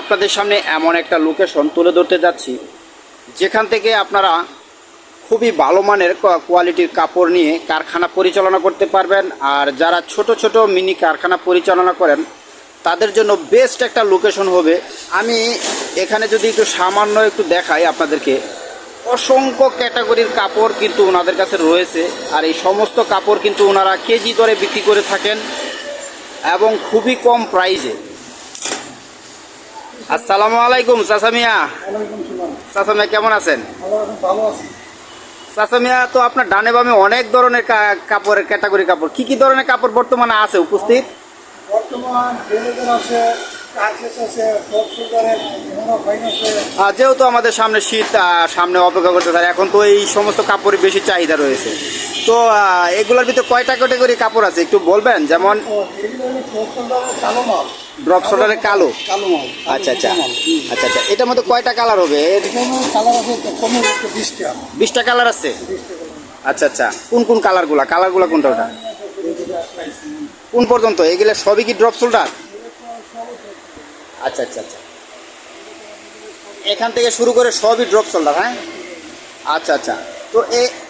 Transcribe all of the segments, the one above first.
আপনাদের সামনে এমন একটা লোকেশন তুলে ধরতে যাচ্ছি, যেখান থেকে আপনারা খুবই ভালো মানের কোয়ালিটির কাপড় নিয়ে কারখানা পরিচালনা করতে পারবেন। আর যারা ছোট ছোট মিনি কারখানা পরিচালনা করেন, তাদের জন্য বেস্ট একটা লোকেশন হবে। আমি এখানে যদি একটু সামান্য একটু দেখাই আপনাদেরকে, অসংখ্য ক্যাটাগরির কাপড় কিন্তু ওনাদের কাছে রয়েছে। আর এই সমস্ত কাপড় কিন্তু ওনারা কেজি দরে বিক্রি করে থাকেন এবং খুবই কম প্রাইজে আসসালামু আলাইকুম চাচামিয়া চাচামিয়া কেমন আছেন? চাচামিয়া তো আপনার ডানে বামে অনেক ধরনের কাপড়ের ক্যাটাগরি কাপড়। কি কি ধরনের কাপড় বর্তমানে আছে উপস্থিত? যেহেতু আমাদের সামনে শীত সামনে অপেক্ষা করতে থাকে এখন তো এই সমস্ত কাপড়ের বেশি চাহিদা রয়েছে। তো এগুলোর ভিতরে কয়টা ক্যাটাগরি কাপড় আছে একটু বলবেন? যেমন হলো টপ সুগারের কালো? ড্রপ কালো কালো মাল। আচ্ছা আচ্ছা। আচ্ছা আচ্ছা। এটার মধ্যে কয়টা কালার হবে? কালার আছে বিশটা। বিশটা কালার আছে? আচ্ছা আচ্ছা। কোন কোন কালারগুলা কালারগুলা কোনটা ওটা? কোন পর্যন্ত? এগুলো সবই কি ড্রপ শোল্ডার আচ্ছা আচ্ছা আচ্ছা। এখান থেকে শুরু করে সবই ড্রপ শোল্ডার হ্যাঁ? আচ্ছা আচ্ছা। তো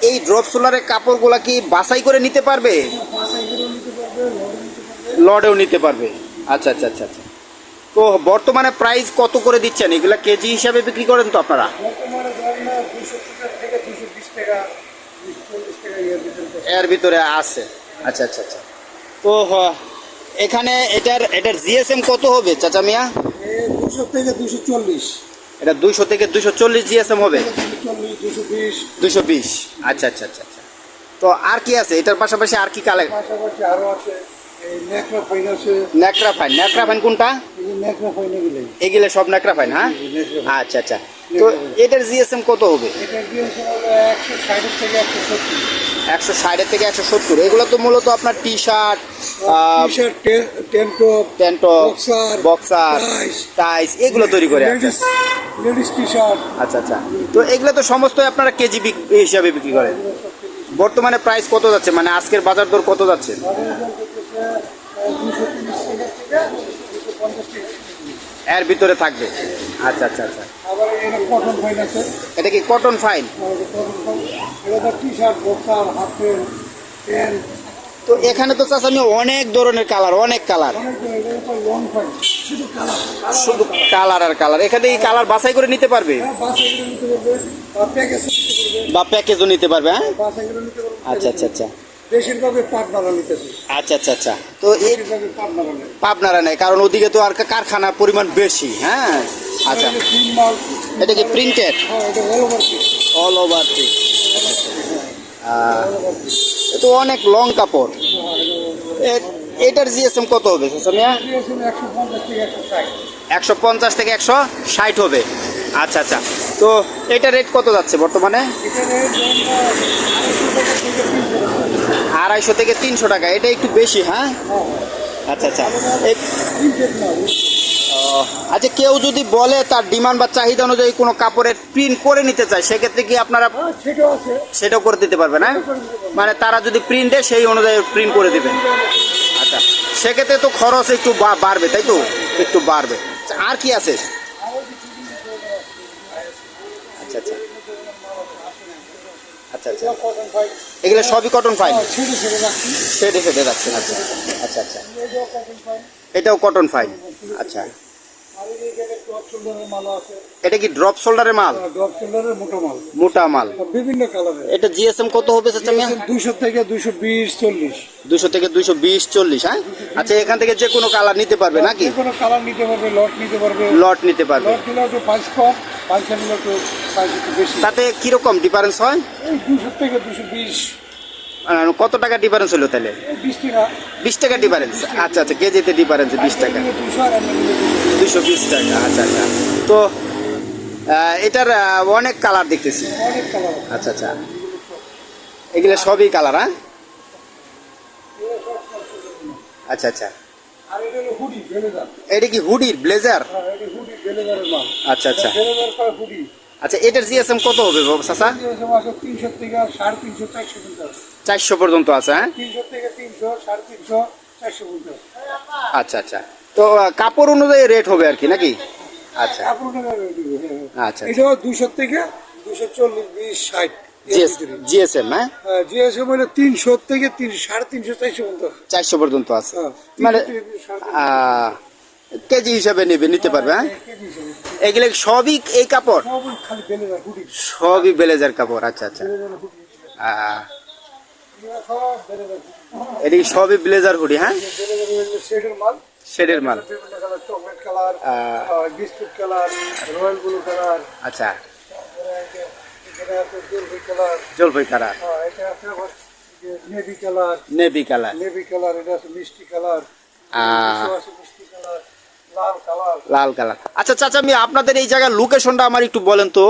এই ড্রপ শোল্ডারের কাপড়গুলা কি বাছাই করে নিতে পারবে। লডেও নিতে পারবে। আচ্ছা আচ্ছা আচ্ছা আচ্ছা। তো বর্তমানে প্রাইস কত করে দিচ্ছেন? এগুলা কেজি হিসাবে বিক্রি করেন তো আপনারা? দুশো দুশো এর ভিতরে আছে। আচ্ছা আচ্ছা আচ্ছা। তো এখানে এটার এটার জিএসএম কত হবে চাচা মিয়া? দুশো থেকে দুশো চল্লিশ। এটা দুইশো থেকে দুইশো চল্লিশ জিএসএম হবে? দুশো দুশো বিশ। আচ্ছা আচ্ছা আচ্ছা আচ্ছা। তো আর কি আছে? এটার পাশাপাশি আর কি কালে পাশাপাশি আরও আছে। ন্যাকড়া ফাইন ন্যাকড়া ফাইন কোনটা? এগুলো। সব ন্যাকড়া ফাইন হ্যাঁ? আচ্ছা আচ্ছা। তো এটার জিএসএম কত হবে? একশো ষাটের থেকে একশো সত্তর। এগুলো তো মূলত আপনার টি শার্ট বক্সার টাইস। এগুলো তৈরি করে লেডিস লেডিস টি শার্ট আচ্ছা আচ্ছা। তো এগুলো তো সমস্ত আপনারা কেজি হিসাবে বিক্রি করেন। বর্তমানে প্রাইস কত যাচ্ছে? মানে আজকের বাজার দর কত যাচ্ছে দুশো তিরিশ টাকা থেকে দুশো পঞ্চাশ টাকা এর ভিতরে থাকবে। আচ্ছা আচ্ছা আচ্ছা। এটা কি কটন ফাইন তো এখানে তো চাষ আমি অনেক ধরনের কালার অনেক কালার শুধু কালার আর কালার এখান থেকে কালার বাছাই করে নিতে পারবে? বা প্যাকেজও নিতে পারবে। হ্যাঁ? আচ্ছা আচ্ছা আচ্ছা। বেশিরভাগই পাটনারা নিতেছে আচ্ছা আচ্ছা আচ্ছা। তো এই বেশিরভাগই পাটনারা নেয় পাবনারা নেই কারণ ওদিকে তো আর কারখানার পরিমাণ বেশি হ্যাঁ? আচ্ছা। এটা তিন মাল? এটা কি প্রিন্টেড হ্যাঁ এটা all over piece all over thing তো অনেক লং কাপড়। এ- এটার জিএসএম কত হবে সামিয়া একশো পঞ্চাশ থেকে একশো ষাট। হবে। আচ্ছা আচ্ছা। তো এটা রেট কত যাচ্ছে বর্তমানে? আড়াইশো থেকে তিনশো টাকা এটা একটু বেশি হ্যাঁ? আচ্ছা আচ্ছা। আচ্ছা কেউ যদি বলে তার ডিমান্ড বা চাহিদা অনুযায়ী কোনো কাপড়ের প্রিন্ট করে নিতে চায় সেক্ষেত্রে কি আপনারা সেটাও করে দিতে পারবেন হ্যাঁ? মানে তারা যদি প্রিন্ট দেয় সেই অনুযায়ী প্রিন্ট করে দেবেন। আচ্ছা সেক্ষেত্রে তো খরচ একটু বাড়বে তাই তো? একটু বাড়বে। আচ্ছা, আর কি আছে আচ্ছা আচ্ছা আচ্ছা আচ্ছা। এগুলো সবই কটন ফাইন সেটে সেটে রাখছেন আচ্ছা আচ্ছা আচ্ছা। এটাও কটন ফাইভ এটাও কটন ফাইন আচ্ছা। এটা কি ড্রপ শোল্ডারের মাল ড্রপ শোল্ডারের মোটা মাল? মোটা মাল। বিভিন্ন কালারের এটা জিএসএম কত হবে চাচা মিয়া? দুশো থেকে দুশো বিশ চল্লিশ দুশো থেকে দুশো বিশ চল্লিশ হ্যাঁ? আচ্ছা এখান থেকে যে কোনো কালার নিতে পারবে নাকি? যে কোনো কালার নিতে পারবে। লট নিতে পারবে লট নিতে পারবে লট নিলে একটু প্রাইস কম পাইসা নিলে একটু প্রাইস একটু বেশি তাতে কীরকম ডিফারেন্স হয় এই দুশো থেকে দুশো বিশ আহ, কত টাকা। ডিফারেন্স হলো তাহলে বিশ টাকা ডিফারেন্স আচ্ছা আচ্ছা কেজিতে ডিফারেন্স বিশ টাকা দুশো বিশ টাকা আচ্ছা আচ্ছা। তো এটার অনেক কালার দেখতেছি। আচ্ছা আচ্ছা। এগুলো সবই কালার হ্যাঁ? আচ্ছা আচ্ছা। এটা কি হুডির ব্লেজার হ্যাঁ মাল। আচ্ছা আচ্ছা। হুডি আচ্ছা এটার জিএসএম কত হবে চাচা? চারশো পর্যন্ত আছে। হ্যাঁ? আচ্ছা আচ্ছা। তো কাপড় অনুযায়ী রেট হবে আর কি নাকি? আচ্ছা। কাপড় টাকা হ্যাঁ আচ্ছা। এটা দুশো থেকে দুশো চল্লিশ বিশ ষাট জিএসএম হ্যাঁ? জিএসএম হলে তিনশো থেকে তিনশো সাড়ে তিনশো চারশো পর্যন্ত চারশো পর্যন্ত আছে। হ্যাঁ, মানে কেজি হিসাবে নেবে নিতে পারবে হ্যাঁ? এগুলো সবই এই কাপড়? সবই বেলেজার কাপড় আচ্ছা আচ্ছা। এটি সবই ব্লেজার হুডি হ্যাঁ? শেডের মাল। Chocolate colour biscuit colour royal blue colour. আচ্ছা। জলপাই colour. Navy colour. Navy colour. Navy colour এটা আছে মিষ্টি কালার। মিষ্টি কালার। লাল কালার। লাল কালার। আচ্ছা চাচা আমি আপনাদের এই জায়গার লোকেশনটা আমার একটু বলেন তো।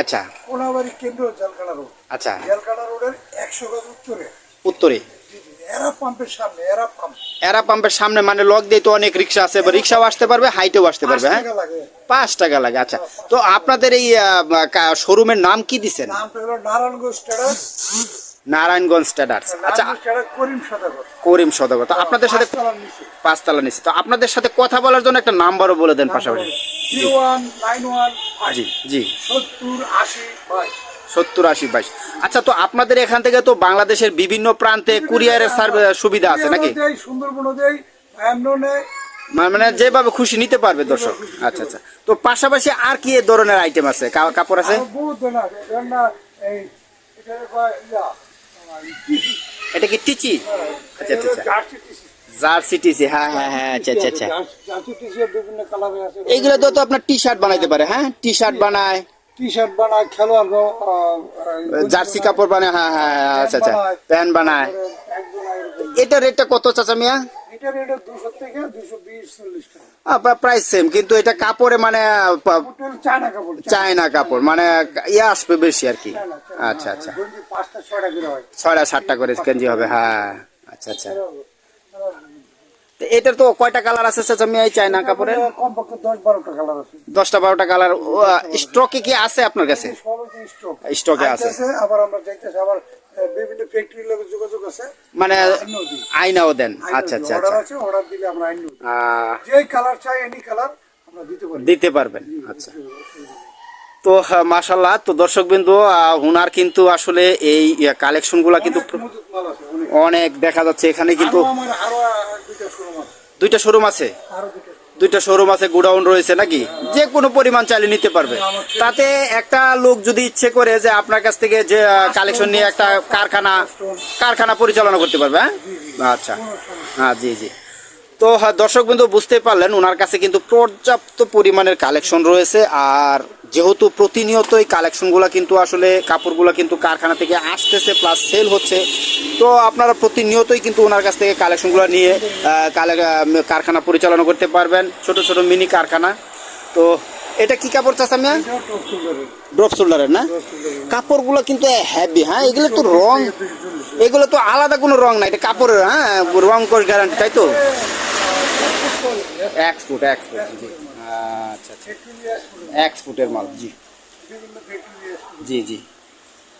আচ্ছা। কোনাবাড়ি কেন্দ্র জেলকাটা রোড। আচ্ছা। জেলকাটা রোডের একশো গজ উত্তরে। উত্তরে। এরা পাম্পের সামনে এরা পাম্প। এরা পাম্পের সামনে মানে লক দিয়ে তো অনেক রিক্সা আছে রিক্সাও আসতে পারবে হাইটেও আসতে পারবে হ্যাঁ? পাঁচ টাকা লাগে আচ্ছা। তো আপনাদের এই শোরুমের নাম কি নামটা হলো নারায়ণগঞ্জ স্ট্যাডার্স আচ্ছা করিম সদাগর। তো আপনাদের সাথে নিচে। পাঁচতলা নিচ্ছে তো আপনাদের সাথে কথা বলার জন্য একটা নাম্বারও বলে দেন পাশাপাশি। জি জি। সত্তর আশি বাইশ। সত্তর আশি বাইশ। আচ্ছা তো আপনাদের এখান থেকে তো বাংলাদেশের বিভিন্ন প্রান্তে কুরিয়ারের সার্ভিস সুবিধা আছে নাকি? সুন্দরবন মা- মানে যেভাবে খুশি নিতে পারবে দর্শক। আচ্ছা আচ্ছা। তো পাশাপাশি আর কি ধরনের আইটেম আছে? কাপড় আছে? এটা কি টিচি? আচ্ছা আচ্ছা আচ্ছা। জার্সি টিসি হ্যাঁ হ্যাঁ হ্যাঁ আচ্ছা আচ্ছা আচ্ছা। এইগুলো তো আপনার টি শার্ট বানাইতে পারে হ্যাঁ? টি শার্ট বানায়। টি শার্ট বানায় খেলোয়াড় জার্সি কাপড় বানায় হ্যাঁ হ্যাঁ হ্যাঁ, আচ্ছা আচ্ছা প্যান্ট বানায়। এটা রেটটা কত চাচা মিয়া? প্রাইস সেম কিন্তু এটা কাপড়ে মানে চায়না কাপড় মানে ইয়ে আসবে বেশি আর কি। আচ্ছা আচ্ছা। ছয়টা করে সাতটা করে কেজি হবে হ্যাঁ আচ্ছা আচ্ছা। এটার তো কয়টা কালার আছে চাচা মিয়া এই চায়না কাপড়ের? কমপক্ষে দশ বারোটা কালার আছে। দশটা বারোটা কালার স্টকে কি আছে আপনার কাছে? স্টকে আছে। আবার আমরা যাইতেছি আবার বিভিন্ন ফ্যাক্টরির লোকের যোগাযোগ আছে। মানে আইনও দেন। আচ্ছা আচ্ছা অর্ডার আচ্ছা। আছে অর্ডার দিলে আমরা আইন যে কালার চাই এনি কালার আমরা দিতে পারি। দিতে পারবেন। আচ্ছা। তো মাশাল্লাহ তো দর্শক হুনার কিন্তু আসলে এই কালেকশনগুলা কিন্তু অনেক। দেখা যাচ্ছে। এখানে কিন্তু আরও আমার আরও আহ, দুইটা শোরুম আছে দুইটা শোরুম আছে? দুইটা শোরুম আছে গোডাউন রয়েছে নাকি? যে কোনো পরিমাণ চাইলে নিতে পারবে। তাতে একটা লোক যদি ইচ্ছে করে যে আপনার কাছ থেকে যে কালেকশন নিয়ে একটা কারখানা কারখানা পরিচালনা করতে পারবে হ্যাঁ? আচ্ছা। হ্যাঁ জি জি। তো হ্যাঁ, দর্শক বিন্দু বুঝতে পারলেন ওনার কাছে কিন্তু পর্যাপ্ত পরিমাণের কালেকশন রয়েছে আর যেহেতু প্রতিনিয়ত এই কালেকশনগুলো কিন্তু আসলে কাপড়গুলো কিন্তু কারখানা থেকে আসতেছে প্লাস সেল হচ্ছে, তো আপনারা প্রতিনিয়তই কিন্তু ওনার কাছ থেকে কালেকশনগুলো নিয়ে কারখানা পরিচালনা করতে পারবেন, ছোট ছোট মিনি কারখানা। তো এটা কি কাপড় চাষা শোল্ডারের ড্রপ শোল্ডারের না? কাপড়গুলো কিন্তু হেভি হ্যাঁ এগুলো তো রং, এগুলো তো আলাদা কোনো রং না, এটা কাপড়ের হ্যাঁ রং করে গ্যারান্টি তাই তো? এক্সপোর্ট এক্সপোর্ট আচ্ছা আচ্ছা। এক্সপোর্টের মাল, জি। জি জি।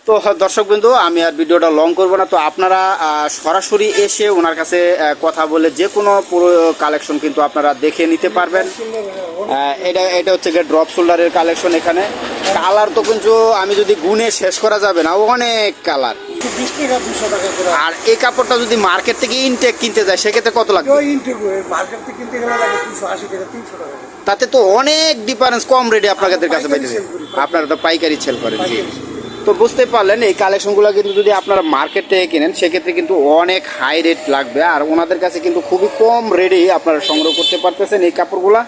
তো দর্শক বিন্দু আমি আর ভিডিওটা লং করব না। তো আপনারা সরাসরি এসে ওনার কাছে কথা বলে যে কোনো পুরো কালেকশন কিন্তু আপনারা দেখে নিতে পারবেন। এটা এটা হচ্ছে গিয়ে ড্রপ শোল্ডারের কালেকশন এখানে। কালার তো কিন্তু আমি যদি গুনে শেষ করা যাবে না, অনেক কালার আর এই কাপড়টা যদি মার্কেট থেকে ইনটেক কিনতে যায় সেক্ষেত্রে কত লাগবে? মার্কেট থেকে কিনতে গেলে লাগে দুশো আশি টাকা তিনশো টাকা তাতে তো অনেক ডিফারেন্স কম রেটে আপনাদের কাছে করি। আপনারা তো পাইকারি সেল করেন জি। তো বুঝতে পারলেন এই কালেকশনগুলো কিন্তু যদি আপনারা মার্কেট থেকে কেনেন সেক্ষেত্রে কিন্তু অনেক হাই রেট লাগবে। আর ওনাদের কাছে কিন্তু খুবই কম রেটে আপনারা সংগ্রহ করতে পারতেছেন এই কাপড়গুলা।